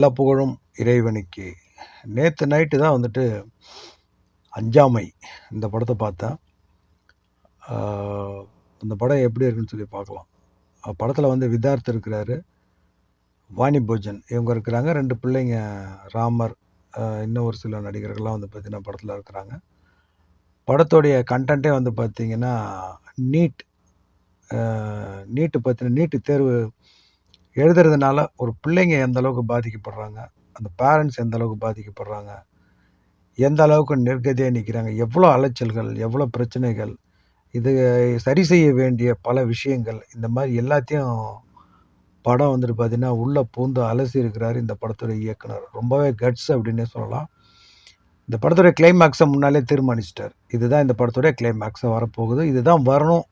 எல்லா புகழும் இறைவனுக்கு. நேற்று நைட்டு தான் வந்துட்டு அஞ்சாமை இந்த படத்தை பார்த்தேன். அந்த இந்த படம் எப்படி இருக்குன்னு சொல்லி பார்க்கலாம். படத்தில் வந்து வித்தார்த் இருக்கிறாரு. வாணி போஜன். இவங்க இருக்கிறாங்க. ரெண்டு பிள்ளைங்க ராமர் இன்னும் ஒரு சில நடிகர்கள்லாம் வந்து பார்த்தீங்கன்னா படத்தில் இருக்கிறாங்க. படத்துடைய கண்டென்ட்டே வந்து பார்த்திங்கன்னா நீட் நீட்டு பற்றின நீட்டு தேர்வு எழுதுறதுனால ஒரு பிள்ளைங்க எந்த அளவுக்கு பாதிக்கப்படுறாங்க அந்த பேரண்ட்ஸ் எந்த அளவுக்கு பாதிக்கப்படுறாங்க எந்த அளவுக்கு நெருக்கதியாக நிற்கிறாங்க எவ்வளோ அலைச்சல்கள் எவ்வளோ பிரச்சனைகள் இது சரி செய்ய வேண்டிய பல விஷயங்கள் இந்த மாதிரி எல்லாத்தையும் படம் வந்துட்டு பார்த்தீங்கன்னா உள்ளே பூந்து அலசி இருக்கிறார் இந்த படத்துடைய இயக்குனர். ரொம்பவே கட்ஸ் அப்படின்னே சொல்லலாம். இந்த படத்துடைய கிளைமேக்ஸை முன்னாலே தீர்மானிச்சிட்டார். இதுதான் இந்த படத்துடைய கிளைமேக்ஸை வரப்போகுது. இதுதான் வரணும்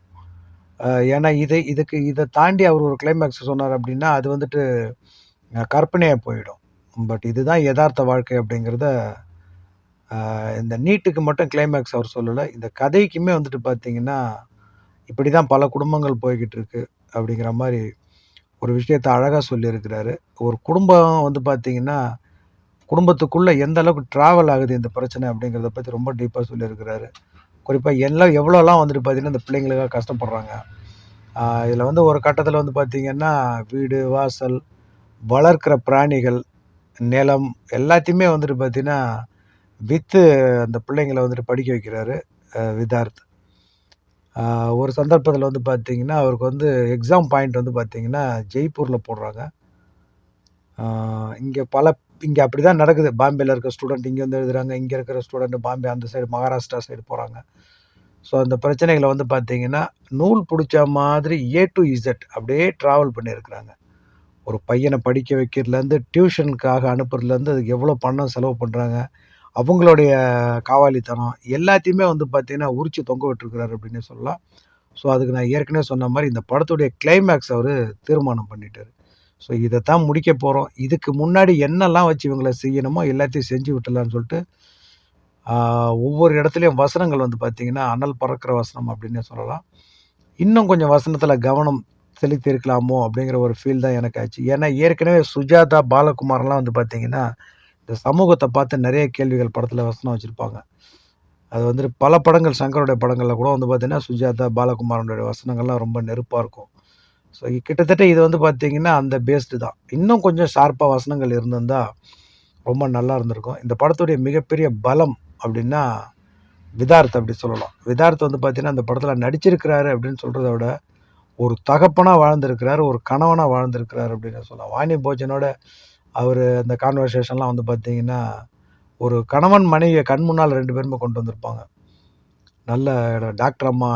ஏன்னா இதை இதுக்கு இதை தாண்டி அவர் ஒரு கிளைமேக்ஸ் சொன்னார் அப்படின்னா அது வந்துட்டு கற்பனையாக போயிடும். பட் இதுதான் யதார்த்த வாழ்க்கை அப்படிங்கிறத இந்த நீட்டுக்கு மட்டும் கிளைமேக்ஸ் அவர் சொல்லலை. இந்த கதைக்குமே வந்துட்டு பார்த்தீங்கன்னா இப்படி தான் பல குடும்பங்கள் போய்கிட்டு இருக்கு அப்படிங்கிற மாதிரி ஒரு விஷயத்தை அழகாக சொல்லியிருக்கிறாரு. ஒரு குடும்பம் வந்து பார்த்தீங்கன்னா குடும்பத்துக்குள்ளே எந்த அளவுக்கு ட்ராவல் ஆகுது இந்த பிரச்சனை அப்படிங்கிறத பற்றி ரொம்ப டீப்பாக சொல்லியிருக்கிறாரு. குறிப்பாக எல்லாம் எவ்வளோலாம் வந்துட்டு பார்த்தீங்கன்னா இந்த பிள்ளைங்களுக்காக கஷ்டப்படுறாங்க. இதில் வந்து ஒரு கட்டத்தில் வந்து பார்த்தீங்கன்னா வீடு வாசல் வளர்க்குற பிராணிகள் நிலம் எல்லாத்தையுமே வந்துட்டு பார்த்தீங்கன்னா விற்று அந்த பிள்ளைங்களை வந்துட்டு படிக்க வைக்கிறாரு விதார்த். ஒரு சந்தர்ப்பத்தில் வந்து பார்த்திங்கன்னா அவருக்கு வந்து எக்ஸாம் பாயிண்ட் வந்து பார்த்திங்கன்னா ஜெய்ப்பூரில் போடுறாங்க. இங்கே பல இங்கே அப்படி தான் நடக்குது. பாம்பேயில் இருக்க ஸ்டூடெண்ட் இங்கே வந்து எழுதுறாங்க இங்கே இருக்கிற ஸ்டூடெண்ட் பாம்பே அந்த சைடு மகாராஷ்டிரா சைடு போகிறாங்க ஸோ அந்த பிரச்சனைகளை வந்து பார்த்திங்கன்னா நூல் பிடிச்ச மாதிரி ஏ டு இசட் அப்படியே ட்ராவல் பண்ணியிருக்கிறாங்க. ஒரு பையனை படிக்க வைக்கிறதுலேருந்து டியூஷனுக்காக அனுப்புறதுலேருந்து அதுக்கு எவ்வளோ பணம் செலவு பண்ணுறாங்க அவங்களுடைய காவாலித்தனம் எல்லாத்தையுமே வந்து பார்த்தீங்கன்னா உரிச்சு தொங்க விட்டுருக்கிறாரு அப்படின்னு சொல்லலாம். ஸோ அதுக்கு நான் ஏற்கனவே சொன்ன மாதிரி இந்த படத்துடைய கிளைமேக்ஸ் அவர் தீர்மானம் பண்ணிட்டார். ஸோ இதை தான் முடிக்க போகிறோம் இதுக்கு முன்னாடி என்னெல்லாம் வச்சு இவங்களை செய்யணுமோ எல்லாத்தையும் செஞ்சு விட்டலான்னு சொல்லிட்டு ஒவ்வொரு இடத்துலையும் வசனங்கள் வந்து பார்த்திங்கன்னா அனல் பறக்கிற வசனம் அப்படின்னே சொல்லலாம். இன்னும் கொஞ்சம் வசனத்தில் கவனம் செலுத்தி இருக்கலாமோ அப்படிங்கிற ஒரு ஃபீல் தான் எனக்கு ஆச்சு. ஏன்னா ஏற்கனவே சுஜாதா பாலகுமார்லாம் வந்து பார்த்திங்கன்னா இந்த சமூகத்தை பார்த்து நிறைய கேள்விகள் படத்தில் வசனம் வச்சுருப்பாங்க. அது வந்துட்டு பல படங்கள் சங்கருடைய படங்களில் கூட வந்து பார்த்திங்கன்னா சுஜாதா பாலகுமாரனுடைய வசனங்கள்லாம் ரொம்ப நெருப்பாக இருக்கும். ஸோ கிட்டத்தட்ட இது வந்து பார்த்தீங்கன்னா அந்த பேஸ்டு தான். இன்னும் கொஞ்சம் ஷார்ப்பாக வசனங்கள் இருந்திருந்தால் ரொம்ப நல்லா இருந்திருக்கும். இந்த படத்துடைய மிகப்பெரிய பலம் அப்படின்னா விதார்த் அப்படி சொல்லலாம். விதார்த் வந்து பார்த்தீங்கன்னா அந்த படத்தில் நடிச்சிருக்கிறாரு அப்படின்னு சொல்கிறத விட ஒரு தகப்பனாக வாழ்ந்திருக்கிறாரு ஒரு கணவனாக வாழ்ந்திருக்கிறாரு அப்படின்னு சொல்லலாம். வாணி போஜனோட அவர் அந்த கான்வர்சேஷன்லாம் வந்து பார்த்தீங்கன்னா ஒரு கணவன் மனைவியை கண் முன்னால் ரெண்டு பேருமே கொண்டு வந்திருப்பாங்க. நல்ல இடம். டாக்டர் அம்மா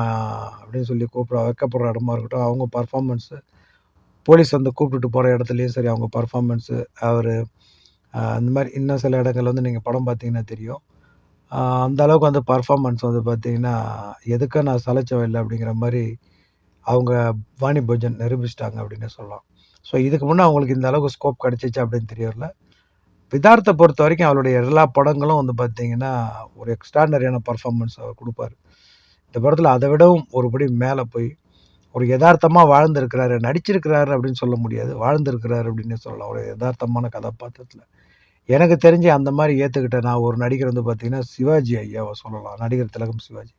அப்படின்னு சொல்லி கூப்பிட வைக்கப்படுற இடமா இருக்கட்டும் அவங்க பர்ஃபார்மன்ஸு போலீஸ் வந்து கூப்பிட்டுட்டு போகிற இடத்துலையும் சரி அவங்க பர்ஃபார்மன்ஸு அவர் அந்த மாதிரி இன்னும் சில இடங்கள் வந்து நீங்கள் படம் பார்த்தீங்கன்னா தெரியும். அந்த அளவுக்கு வந்து பர்ஃபார்மன்ஸ் வந்து பார்த்திங்கன்னா எதுக்கும் நான் சலைச்சவன் இல்லை அப்படிங்கிற மாதிரி அவங்க வாணி போஜன் நிரூபிச்சிட்டாங்க அப்படின்னு சொல்லலாம். ஸோ இதுக்கு முன்னே அவங்களுக்கு இந்த அளவுக்கு ஸ்கோப் கிடச்சிச்சு அப்படின்னு தெரியல விதார்த்தை பொறுத்த வரைக்கும் அவருடைய எல்லா படங்களும் வந்து பார்த்திங்கன்னா ஒரு எக்ஸ்ட்ராடனரியான பர்ஃபார்மன்ஸ் அவர் கொடுப்பாரு. இந்த படத்தில் அதை விடவும் ஒருபடி மேலே போய் ஒரு யதார்த்தமாக வாழ்ந்திருக்கிறாரு நடிச்சிருக்கிறாரு அப்படின்னு சொல்ல முடியாது. வாழ்ந்திருக்கிறாரு அப்படின்னு சொல்லலாம். ஒரு யதார்த்தமான கதாபாத்திரத்தில். எனக்கு தெரிஞ்சு அந்த மாதிரி ஏற்றுக்கிட்ட நான் ஒரு நடிகர் வந்து பார்த்தீங்கன்னா சிவாஜி ஐயாவை சொல்லலாம். நடிகர் திலகம் சிவாஜி.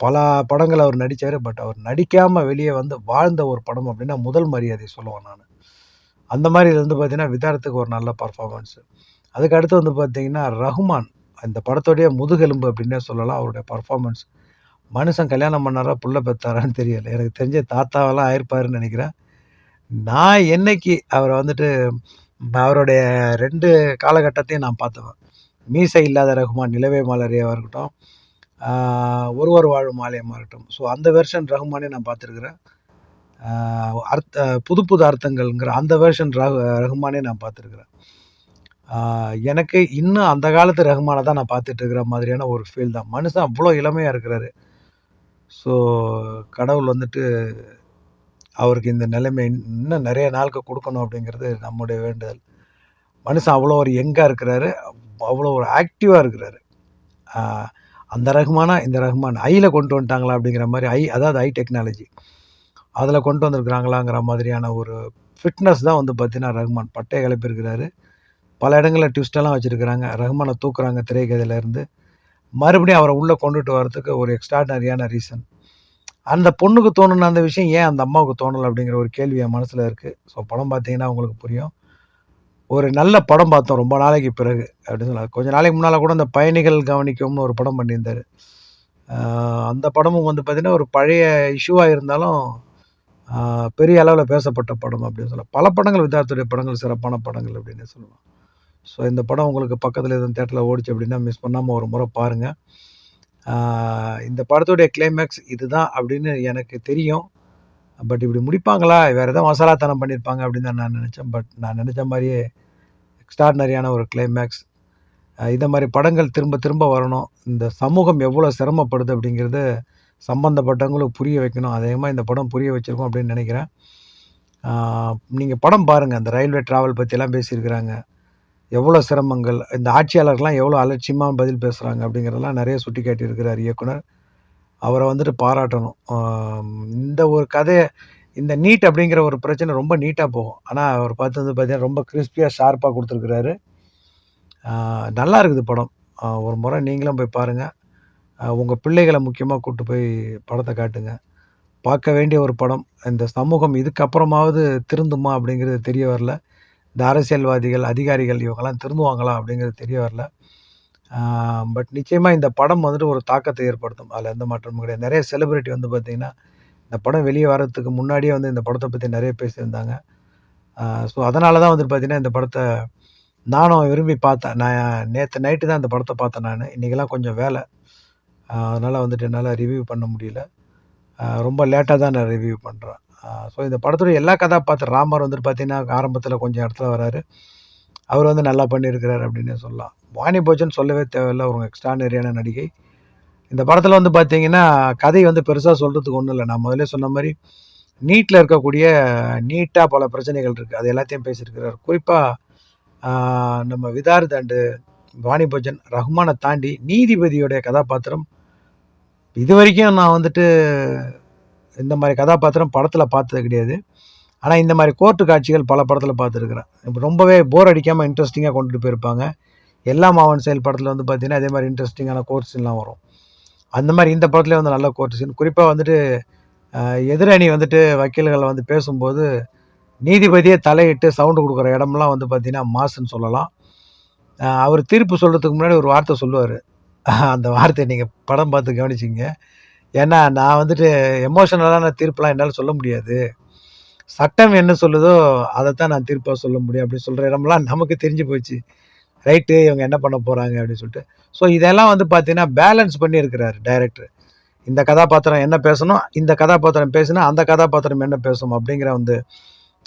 பல படங்கள் அவர் நடித்தார் பட் அவர் நடிக்காமல் வெளியே வந்து வாழ்ந்த ஒரு படம் அப்படின்னா முதல் மரியாதை சொல்லுவேன் நான். அந்த மாதிரி இது வந்து பார்த்திங்கன்னா விதாரத்துக்கு ஒரு நல்ல பர்ஃபார்மன்ஸு அதுக்கு அடுத்து வந்து பார்த்தீங்கன்னா ரஹ்மான். இந்த படத்துடைய முதுகெலும்பு அப்படின்னே சொல்லலாம். அவருடைய பர்ஃபார்மன்ஸ் மனுஷன் கல்யாணம் பண்ணாரா புள்ள பெத்தாரான்னு தெரியலை. எனக்கு தெரிஞ்ச தாத்தாவெல்லாம் ஆயிருப்பாருன்னு நினைக்கிறேன். நான் என்னைக்கு அவரை வந்துட்டு அவருடைய ரெண்டு காலகட்டத்தையும் நான் பார்த்தவன். மீசை இல்லாத ரகுமான் நிலவே மாலரியாவாக இருக்கட்டும் ஒருவர் வாழும் ஆலயமாக இருக்கட்டும் ஸோ அந்த வெர்ஷன் ரகுமானே நான் பார்த்துருக்குறேன். அர்த்த புது புது அர்த்தங்கள்ங்கிற அந்த வெர்ஷன் ரகு ரகுமானே நான் பார்த்துருக்குறேன். எனக்கு இன்னும் அந்த காலத்து ரகுமானை தான் நான் பார்த்துட்டு இருக்கிற மாதிரியான ஒரு ஃபீல் தான். மனுஷன் அவ்வளோ இளமையாக இருக்கிறாரு. ஸோ கடவுள் வந்துட்டு அவருக்கு இந்த நிலைமை இன்னும் நிறைய நாளுக்கு கொடுக்கணும் அப்படிங்கிறது நம்முடைய வேண்டுதல். மனுஷன் அவ்வளோ ஒரு யங்காக இருக்கிறாரு அவ்வளோ ஒரு ஆக்டிவாக இருக்கிறாரு. அந்த ரகுமானா இந்த ரகுமான் ஐயில் கொண்டு வந்துட்டாங்களா அப்படிங்கிற மாதிரி ஐ அதாவது ஐ டெக்னாலஜி. அதில் கொண்டு வந்திருக்கிறாங்களாங்கிற மாதிரியான ஒரு ஃபிட்னஸ் தான் வந்து பார்த்தீங்கன்னா ரஹ்மான் பட்டை கிளப்பியிருக்கிறாரு. பல இடங்களில் ட்விஸ்டெல்லாம் வச்சுருக்கிறாங்க. ரகுமானை தூக்குறாங்க திரைக்கதையிலேருந்து. மறுபடியும் அவரை உள்ளே கொண்டுட்டு வரதுக்கு ஒரு எக்ஸ்ட்ராடனரியான ரீசன். அந்த பொண்ணுக்கு தோணுன அந்த விஷயம் ஏன் அந்த அம்மாவுக்கு தோணல அப்படிங்கிற ஒரு கேள்வி என் மனசில் இருக்குது ஸோ படம் பார்த்தீங்கன்னா உங்களுக்கு புரியும். ஒரு நல்ல படம் பார்த்தோம் ரொம்ப நாளைக்கு பிறகு அப்படின்னு சொல்லலாம். கொஞ்ச நாளைக்கு முன்னால் கூட அந்த பயணிகள் கவனிக்கும்னு ஒரு படம் பண்ணியிருந்தார் அந்த படமும் வந்து பார்த்தீங்கன்னா, ஒரு பழைய இஷ்யூவாக இருந்தாலும் பெரிய அளவில் பேசப்பட்ட படம் அப்படின்னு சொல்லலாம். பல படங்கள் வித்யார்த்துடைய படங்கள் சிறப்பான படங்கள் அப்படின்னு சொல்லலாம். ஸோ இந்த படம் உங்களுக்கு பக்கத்தில் எதுவும் தேட்டரில் ஓடிச்சு அப்படின்னா, மிஸ் பண்ணாமல் ஒரு முறை பாருங்கள் இந்த படத்துடைய கிளைமேக்ஸ் இதுதான் அப்படின்னு எனக்கு தெரியும். பட் இப்படி முடிப்பாங்களா? வேறு எதாவது மசாலாத்தனம் பண்ணியிருப்பாங்க அப்படின்னு தான் நான் நினச்சேன் பட் நான் நினச்ச மாதிரியே எக்ஸ்ட்ரார்டினரியான ஒரு கிளைமேக்ஸ். இதை இந்த படங்கள் திரும்ப திரும்ப வரணும். இந்த சமூகம் எவ்வளோ சிரமப்படுது அப்படிங்கிறத சம்பந்தப்பட்டவங்களுக்கு புரிய வைக்கணும். அதிகமாக இந்த படம் புரிய வச்சுருக்கோம் அப்படின்னு நினைக்கிறேன் நீங்கள் படம் பாருங்கள் அந்த ரயில்வே ட்ராவல் பற்றிலாம் பேசியிருக்கிறாங்க. எவ்வளோ சிரமங்கள், இந்த ஆட்சியாளர்லாம் எவ்வளோ அலட்சியமாக பதில் பேசுகிறாங்க அப்படிங்கிறதெல்லாம் நிறைய சுட்டி காட்டியிருக்கிறார் இயக்குனர். அவரை வந்துட்டு பாராட்டணும். இந்த ஒரு கதையை இந்த நீட் அப்படிங்கிற ஒரு பிரச்சனை ரொம்ப நீட்டாக போகும். ஆனால் அவர் பார்த்து வந்து பார்த்தீங்கன்னா, ரொம்ப கிறிஸ்பியாக ஷார்ப்பாக கொடுத்துருக்குறாரு நல்லா இருக்குது படம். ஒரு முறை நீங்களும் போய் பாருங்கள் உங்கள் பிள்ளைகளை முக்கியமாக கூப்பிட்டு போய் படத்தை காட்டுங்க. பார்க்க வேண்டிய ஒரு படம். இந்த சமூகம் இதுக்கப்புறமாவது திருந்துமா அப்படிங்கிறது தெரிய வரல. இந்த அரசியல்வாதிகள், அதிகாரிகள் இவங்கெல்லாம் திருந்துவாங்களா அப்படிங்கிறது தெரிய வரல. பட் நிச்சயமாக இந்த படம் வந்துட்டு ஒரு தாக்கத்தை ஏற்படுத்தும். அதில் எந்த மாற்றமும் கிடையாது. நிறைய செலிப்ரிட்டி வந்து பார்த்திங்கன்னா இந்த படம் வெளியே வர்றதுக்கு முன்னாடியே வந்து இந்த படத்தை பற்றி நிறைய பேசியிருந்தாங்க. ஸோ அதனால தான் வந்துட்டு பார்த்தீங்கன்னா, இந்த படத்தை நானும் விரும்பி பார்த்தேன். நான் நேற்று நைட்டு தான் இந்த படத்தை பார்த்தேன் நான் இன்றைக்கெல்லாம் கொஞ்சம் வேலை அதனால் வந்துட்டு என்னால் ரிவ்யூ பண்ண முடியல. ரொம்ப லேட்டாக தான் நான் ரிவ்யூ பண்ணுறேன் ஸோ இந்த படத்துடைய எல்லா கதாபாத்திரம் ராமர் வந்துட்டு பார்த்தீங்கன்னா, ஆரம்பத்தில் கொஞ்சம் இடத்துல வராரு. அவர் வந்து நல்லா பண்ணியிருக்கிறார் அப்படின்னே சொல்லலாம். வாணி போஜன் சொல்லவே தேவையில்ல. ஒரு எக்ஸ்ட்ரானரியான நடிகை. இந்த படத்தில் வந்து பார்த்தீங்கன்னா, கதை வந்து பெருசாக சொல்கிறதுக்கு ஒன்றும் இல்லை நான் முதல்ல சொன்ன மாதிரி நீட்டில் இருக்கக்கூடிய நீட்டாக பல பிரச்சனைகள் இருக்குது அது எல்லாத்தையும் பேசியிருக்கிறார். குறிப்பாக நம்ம விதார் தண்டு வாணி போஜன், ரஹ்மான தாண்டி நீதிபதியுடைய கதாபாத்திரம் இது வரைக்கும் நான் வந்துட்டு இந்த மாதிரி கதாபாத்திரம் படத்தில் பார்த்தது கிடையாது. ஆனால் இந்த மாதிரி கோர்ட்டு காட்சிகள் பல படத்தில் பார்த்துருக்குறேன் இப்போ ரொம்பவே போர் அடிக்காமல் இன்ட்ரெஸ்டிங்காக கொண்டுட்டு போயிருப்பாங்க. எல்லா மாவன் செயல் படத்தில் வந்து பார்த்தீங்கன்னா, அதே மாதிரி இன்ட்ரெஸ்டிங்கான கோர்ட் சீன்லாம் வரும். அந்த மாதிரி இந்த படத்துலேயே வந்து நல்ல கோர்ட் சீன். குறிப்பாக வந்துட்டு எதிரணி வந்துட்டு வக்கீல்கள் வந்து பேசும்போது, நீதிபதியே தலையிட்டு சவுண்டு கொடுக்குற இடம்லாம் வந்து பார்த்திங்கன்னா மாசுன்னு சொல்லலாம். அவர் தீர்ப்பு சொல்கிறதுக்கு முன்னாடி ஒரு வார்த்தை சொல்லுவார் அந்த வார்த்தையை நீங்கள் படம் பார்த்து கவனிச்சிங்க ஏன்னா, நான் வந்துட்டு எமோஷனலான தீர்ப்பெலாம் என்னால் சொல்ல முடியாது. சட்டம் என்ன சொல்லுதோ, அதைத்தான் நான் தீர்ப்பாக சொல்ல முடியும் அப்படின்னு சொல்கிற இடம்லாம் நமக்கு தெரிஞ்சு போச்சு. ரைட்டு இவங்க என்ன பண்ண போகிறாங்க அப்படின்னு சொல்லிட்டு. ஸோ இதெல்லாம் வந்து பார்த்தீங்கன்னா, பேலன்ஸ் பண்ணியிருக்கிறாரு டைரக்டர். இந்த கதாபாத்திரம் என்ன பேசணும், இந்த கதாபாத்திரம் பேசினா, அந்த கதாபாத்திரம் என்ன பேசணும் அப்படிங்கிற வந்து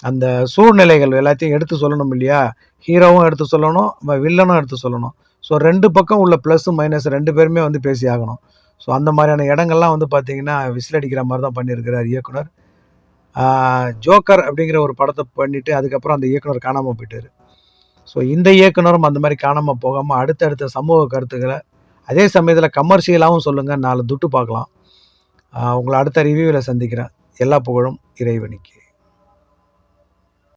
அந்த சூழ்நிலைகள் எல்லாத்தையும் எடுத்து சொல்லணும் இல்லையா? ஹீரோவும் எடுத்து சொல்லணும், வில்லனும் எடுத்து சொல்லணும். ஸோ ரெண்டு பக்கம் உள்ள ப்ளஸ் மைனஸ் ரெண்டு பேருமே வந்து பேசி ஆகணும் ஸோ அந்த மாதிரியான இடங்கள்லாம் வந்து பார்த்தீங்கன்னா, விசில் அடிக்கிற மாதிரி தான் பண்ணியிருக்கிறார் இயக்குனர். ஜோக்கர் அப்படிங்கிற ஒரு படத்தை பண்ணிவிட்டு அதுக்கப்புறம் அந்த இயக்குனர் காணாமல் போயிட்டார் ஸோ இந்த இயக்குனரும் அந்த மாதிரி காணாமல் போகாமல் அடுத்தடுத்த சமூக கருத்துக்களை அதே சமயத்தில் கமர்ஷியலாகவும் சொல்லுங்கள் நாலு துட்டு பார்க்கலாம். உங்களை அடுத்த ரிவியூவில் சந்திக்கிறேன். எல்லா புகழும் இறைவனுக்கு